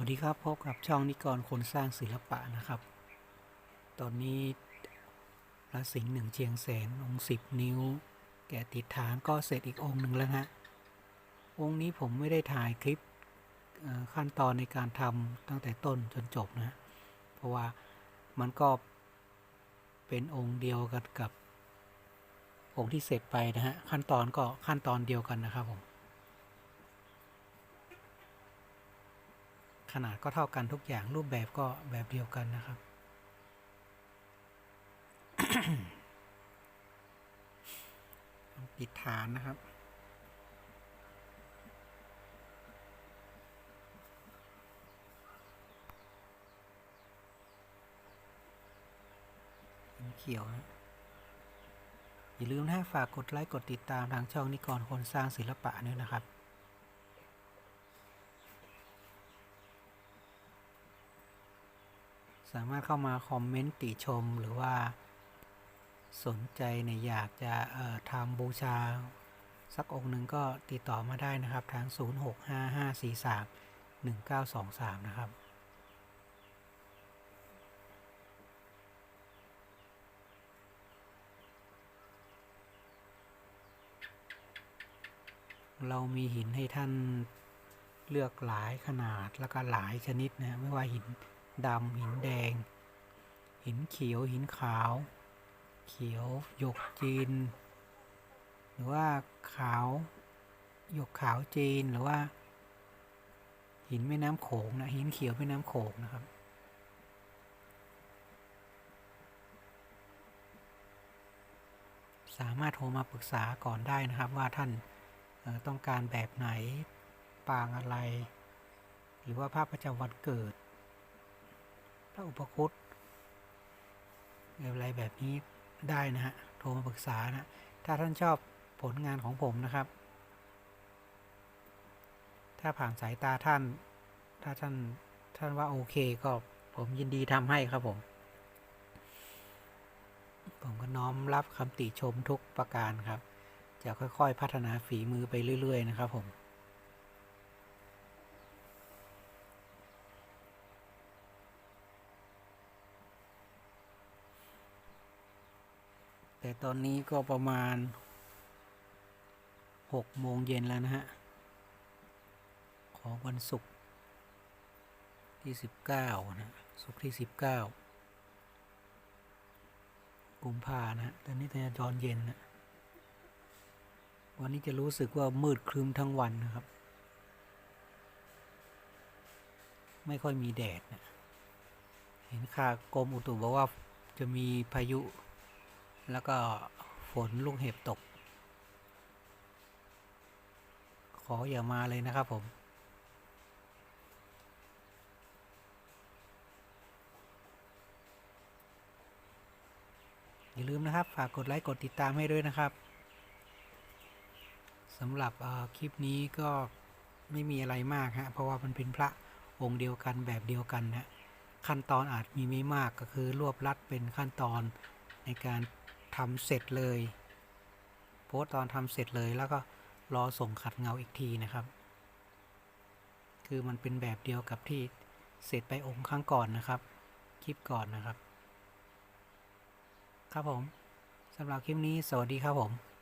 วัสดีครับ พบกับช่องนิกรคนสร้างศิลปะนะครับ ตอนนี้พระสิงห์หนึ่งเชียงแสนองค์สิบนิ้ว แกะติดฐานก็เสร็จอีกองค์หนึ่งแล้วฮะองค์นี้ผมไม่ได้ถ่ายคลิปขั้นตอนในการทำตั้งแต่ต้นจนจบนะ เพราะว่ามันก็เป็นองค์เดียวกันกับองค์ที่เสร็จไปนะฮะขั้นตอนก็ขั้นตอนเดียวกันนะครับผม ขนาดก็เท่ากันทุกอย่างรูปแบบก็แบบเดียวกันนะครับ ปิดฐานนะครับเป็นเขียวนะอย่าลืมนะฝากกดไลค์ กดติดตามทางช่องนิกรคนสร้างศิลปะด้วยนะครับ สามารถเข้ามาคอมเมนต์ติชมหรือว่าสนใจในยอยากจะทำบูชา สักองค์หนึ่งก็ติดต่อมาได้นะครับทาง 0655431923 นะครับเรามีหินให้ท่านเลือกหลายขนาดแล้วก็หลายชนิดนะไม่ว่าหิน ดำหินแดง หินเขียวหินขาว เขียวหยกจีน หรือว่าขาวหยกขาวจีนหรือว่า หินแม่น้ำโขงนะหินเขียวแม่น้ำโขงนะครับสามารถโทรมาปรึกษาก่อนได้นะครับว่าท่านต้องการแบบไหนปางอะไร หรือว่าภาพประจำวันเกิด พระอุปคุตอะไรแบบนี้ได้นะฮะ โทรมาปรึกษานะ ถ้าท่านชอบผลงานของผมนะครับ ถ้าผ่านสายตาท่าน ถ้าท่านท่านว่าโอเคก็ผมยินดีทำให้ครับผม ผมก็น้อมรับคำติชมทุกประการครับ จะค่อยๆ พัฒนาฝีมือไปเรื่อย ๆ นะครับผม แต่ตอนนี้ก็ประมาณหกโมงเย็นแล้วนะฮะ ของวันศุกร์ที่สิบเก้านะศุกร์ที่สิบเก้ากุมภานะตอนนี้ตอนเย็นนะวันนี้จะรู้สึกว่ามืดครึ้มทั้งวันนะครับ ไม่ค่อยมีแดดนะเห็นข่าวกรมอุตุบอกว่าจะมีพายุ แล้วก็ฝนลูกเห็บตก ขออย่ามาเลยนะครับผม อย่าลืมนะครับ ฝากกดไลค์ กดติดตามให้ด้วยนะครับสำหรับคลิปนี้ก็ไม่มีอะไรมากฮะ เพราะว่ามันเป็นพระองค์เดียวกันแบบเดียวกันนะ ขั้นตอนอาจมีไม่มากก็คือรวบรัดเป็นขั้นตอนในการ ทำเสร็จเลย โพสต์ตอนทำเสร็จเลยแล้วก็รอส่งขัดเงาอีกทีนะครับ คือมันเป็นแบบเดียวกับที่เสร็จไปองค์ข้างก่อนนะครับ คลิปก่อนนะครับ ครับผมสำหรับคลิปนี้สวัสดีครับผม